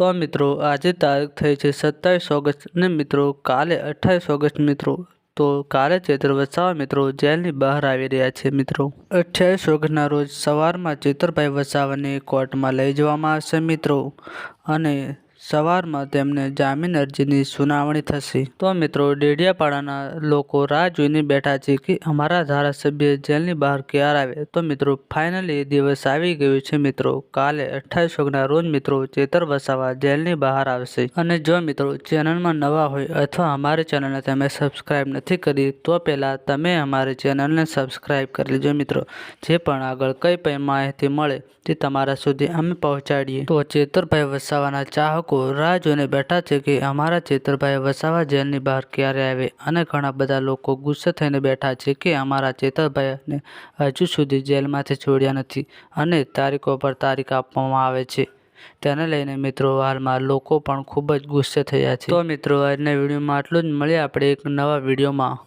તો મિત્રો, આજે તારીખ થઈ છે સત્તાવીસ ઓગસ્ટ અને મિત્રો, કાલે અઠ્ઠાવીસ ઓગસ્ટ મિત્રો. તો કાલે ચેતર વસાવા મિત્રો, જેલની બહાર આવી રહ્યા છે મિત્રો. અઠ્યાવીસ ઓગસ્ટના રોજ સવારમાં ચેતરભાઈ વસાવાને કોર્ટમાં લઈ જવામાં આવશે મિત્રો. અને સવારમાં તેમને જામીન અરજીની સુનાવણી થશે. તો મિત્રો, ડેડિયાપાડાના લોકો રાહ જોઈને બેઠા છે કે અમારા ધારાસભ્ય જેલની બહાર ક્યારે આવે? તો મિત્રો, ફાઇનલી એ દિવસ આવી ગયો છે મિત્રો. કાલે અઠ્ઠાવીસ ઓગના રોજ મિત્રો ચેતર વસાવા જેલની બહાર આવશે. અને જો મિત્રો ચેનલમાં નવા હોય અથવા અમારી ચેનલને તમે સબસ્ક્રાઇબ નથી કરી, તો પહેલાં તમે અમારી ચેનલને સબસ્ક્રાઇબ કરી લેજો મિત્રો. જે પણ આગળ કઈ પણ માહિતી મળે તે તમારા સુધી અમે પહોંચાડીએ. તો ચેતરભાઈ વસાવાના ચાહકો રાહ જોઈને બેઠા છે કે અમારા ચેતરભાઈ વસાવા જેલની બહાર ક્યારે આવે અને ઘણા બધા લોકો ગુસ્સે થઈને બેઠા છે કે અમારા ચેતરભાઈને હજુ સુધી જેલમાંથી છોડ્યા નથી અને તારીખો પર તારીખ આપવામાં આવે છે. તેને લઈને મિત્રો હાલમાં લોકો પણ ખૂબ જ ગુસ્સે થયા છે. તો મિત્રો, આજના વિડીયોમાં આટલું જ. મળીએ આપણે એક નવા વિડીયોમાં.